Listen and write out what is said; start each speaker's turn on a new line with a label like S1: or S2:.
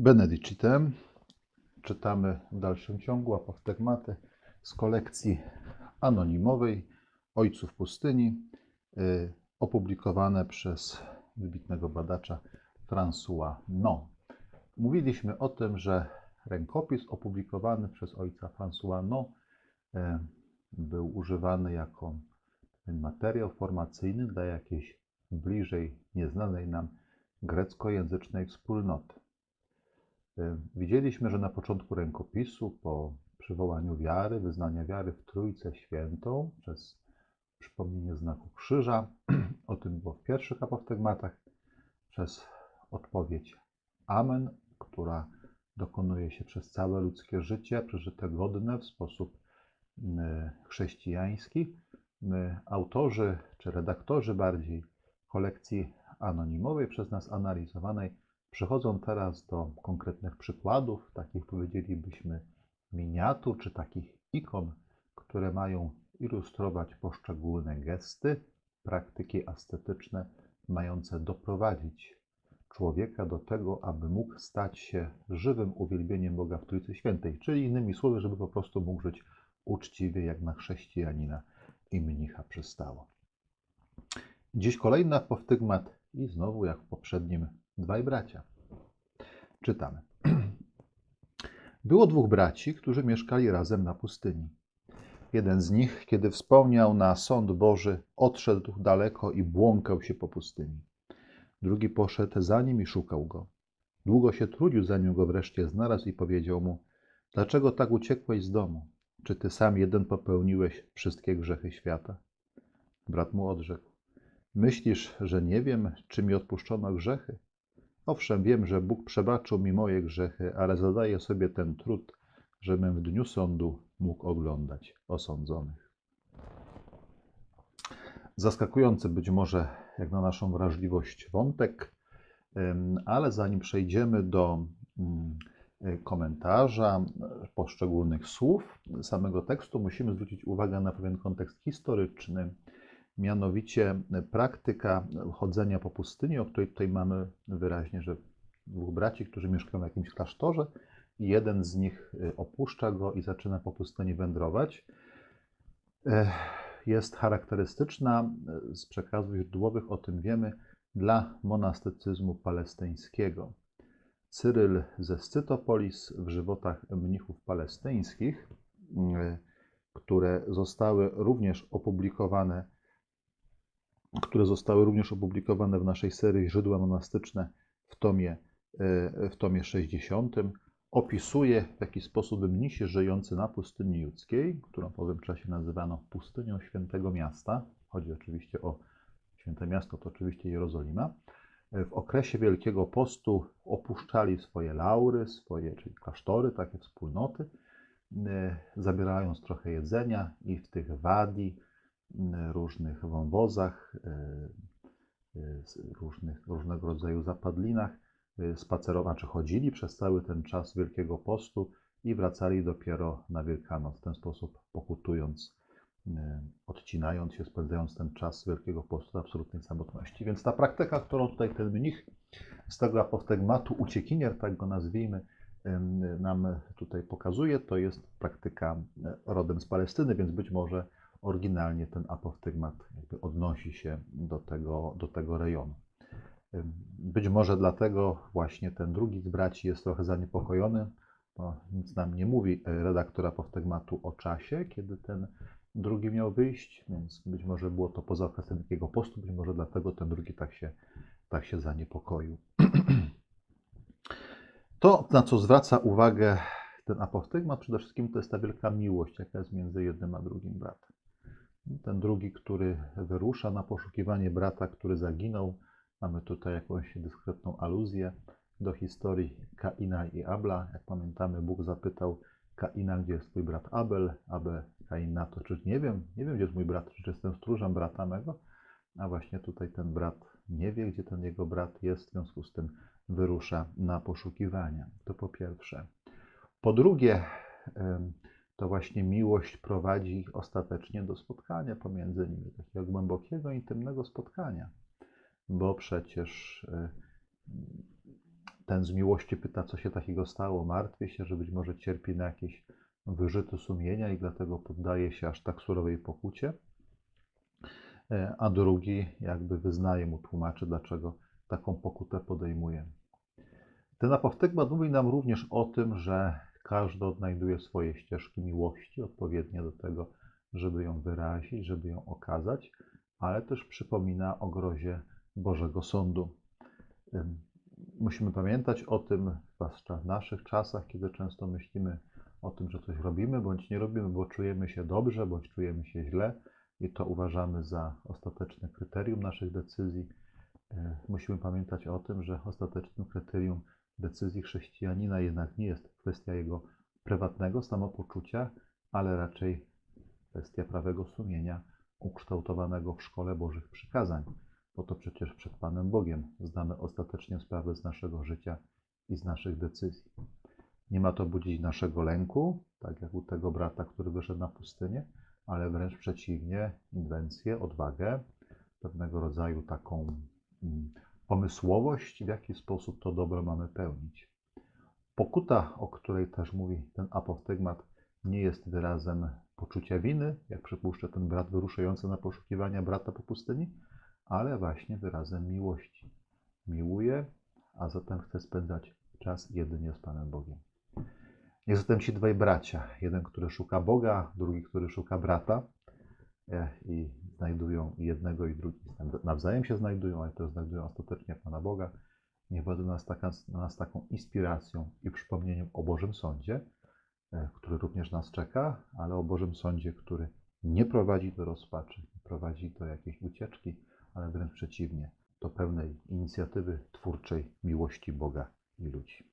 S1: Benedicitem czytamy w dalszym ciągu apoftegmaty z kolekcji anonimowej Ojców Pustyni, y, opublikowane przez wybitnego badacza François No. Mówiliśmy o tym, że rękopis opublikowany przez ojca François No był używany jako materiał formacyjny dla jakiejś bliżej nieznanej nam greckojęzycznej wspólnoty. Y, Widzieliśmy, że na początku rękopisu, po przywołaniu wiary, wyznania wiary w Trójcę Świętą przez przypomnienie znaku krzyża, o tym było w pierwszych apoftegmatach, przez odpowiedź Amen, która dokonuje się przez całe ludzkie życie, przeżyte godne w sposób y, chrześcijański. My, autorzy, czy redaktorzy bardziej kolekcji anonimowej, przez nas analizowanej, przechodzą teraz do konkretnych przykładów, takich powiedzielibyśmy miniatur, czy takich ikon, które mają ilustrować poszczególne gesty, praktyki ascetyczne, mające doprowadzić człowieka do tego, aby mógł stać się żywym uwielbieniem Boga w Trójcy Świętej, czyli innymi słowy, żeby po prostu mógł żyć uczciwie, jak na chrześcijanina i mnicha przystało. Dziś kolejny apostygmat i znowu, jak w poprzednim, dwaj bracia. Czytamy. Było dwóch braci, którzy mieszkali razem na pustyni. Jeden z nich, kiedy wspomniał na sąd Boży, odszedł daleko i błąkał się po pustyni. Drugi poszedł za nim i szukał go. Długo się trudził, zanim go wreszcie znalazł i powiedział mu: Dlaczego tak uciekłeś z domu? Czy ty sam jeden popełniłeś wszystkie grzechy świata? Brat mu odrzekł: Myślisz, że nie wiem, czy mi odpuszczono grzechy? Owszem, wiem, że Bóg przebaczył mi moje grzechy, ale zadaję sobie ten trud, żebym w dniu sądu mógł oglądać osądzonych. Zaskakujący być może, jak na naszą wrażliwość, wątek, ale zanim przejdziemy do y, komentarza poszczególnych słów samego tekstu, musimy zwrócić uwagę na pewien kontekst historyczny, mianowicie praktyka chodzenia po pustyni, o której tutaj mamy wyraźnie, że dwóch braci, którzy mieszkają w jakimś klasztorze, i jeden z nich y, opuszcza go i zaczyna po pustyni wędrować, eh, jest charakterystyczna z przekazów źródłowych, o tym wiemy, dla monastycyzmu palestyńskiego. Cyryl ze Scytopolis w żywotach mnichów palestyńskich, które zostały również opublikowane które zostały również opublikowane w naszej serii Źródła monastyczne w tomie, e, w tomie 60, opisuje w jaki sposób mnisi żyjący na pustyni judzkiej, którą w owym czasie nazywano pustynią Świętego Miasta, chodzi oczywiście o Święte Miasto, to oczywiście Jerozolima, e, w okresie Wielkiego Postu opuszczali swoje laury, swoje, czyli klasztory, takie wspólnoty, e, zabierając trochę jedzenia i w tych wadi, różnych wąwozach, y, y, różnych, różnego rodzaju zapadlinach, y, spacerowali, czy chodzili przez cały ten czas Wielkiego Postu i wracali dopiero na Wielkanoc, w ten sposób pokutując, odcinając się, spędzając ten czas Wielkiego Postu w absolutnej samotności. Więc ta praktyka, którą tutaj ten mnich z tego apostygmatu, uciekinier, tak go nazwijmy, nam tutaj pokazuje, to jest praktyka rodem z Palestyny, więc być może oryginalnie ten apostygmat jakby odnosi się do tego, do tego rejonu. Być może dlatego właśnie ten drugi z braci jest trochę zaniepokojony, bo nic nam nie mówi redaktor apostygmatu o czasie, kiedy ten drugi miał wyjść, więc być może było to poza okresem Wielkiego Postu, być może dlatego ten drugi tak się, tak się zaniepokoił. To, na co zwraca uwagę ten apostygmat, przede wszystkim to jest ta wielka miłość, jaka jest między jednym a drugim bratem. Ten drugi, który wyrusza na poszukiwanie brata, który zaginął. Mamy tutaj jakąś dyskretną aluzję do historii Kaina i Abla. Jak pamiętamy, Bóg zapytał Kaina, gdzie jest twój brat Abel. Abel, Kain na to, czy nie wiem, nie wiem, gdzie jest mój brat, czy jestem stróżem brata mego. A właśnie tutaj ten brat nie wie, gdzie ten jego brat jest, w związku z tym wyrusza na poszukiwania. To po pierwsze. Po drugie, to właśnie miłość prowadzi ostatecznie do spotkania pomiędzy nimi, takiego głębokiego, intymnego spotkania, bo przecież y, ten z miłości pyta, co się takiego stało, martwi się, że być może cierpi na jakieś wyrzuty sumienia i dlatego poddaje się aż tak surowej pokucie. E, A drugi jakby wyznaje mu, tłumaczy, dlaczego taką pokutę podejmuje. Ten apostygmat mówi nam również o tym, że każdy odnajduje swoje ścieżki miłości odpowiednie do tego, żeby ją wyrazić, żeby ją okazać, ale też przypomina o grozie Bożego Sądu. Musimy pamiętać o tym, zwłaszcza w naszych czasach, kiedy często myślimy o tym, że coś robimy bądź nie robimy, bo czujemy się dobrze bądź czujemy się źle i to uważamy za ostateczne kryterium naszych decyzji. E, Musimy pamiętać o tym, że ostatecznym kryterium decyzji chrześcijanina jednak nie jest kwestia jego prywatnego samopoczucia, ale raczej kwestia prawego sumienia ukształtowanego w szkole Bożych przykazań. Bo to przecież przed Panem Bogiem zdamy ostatecznie sprawę z naszego życia i z naszych decyzji. Nie ma to budzić naszego lęku, tak jak u tego brata, który wyszedł na pustynię, ale wręcz przeciwnie, inwencję, odwagę, pewnego rodzaju taką mm, pomysłowość, w jaki sposób to dobro mamy pełnić. Pokuta, o której też mówi ten apostygmat, nie jest wyrazem poczucia winy, jak przypuszcza ten brat wyruszający na poszukiwania brata po pustyni, ale właśnie wyrazem miłości. Miłuje, a zatem chce spędzać czas jedynie z Panem Bogiem. Jest zatem ci dwaj bracia. Jeden, który szuka Boga, drugi, który szuka brata e, i znajdują jednego i drugi. Nawzajem się znajdują, ale też znajdują ostatecznie Pana Boga. Niech będzie nas, nas taką inspiracją i przypomnieniem o Bożym Sądzie, e, który również nas czeka, ale o Bożym Sądzie, który nie prowadzi do rozpaczy, nie prowadzi do jakiejś ucieczki, ale wręcz przeciwnie, do pełnej inicjatywy twórczej miłości Boga i ludzi.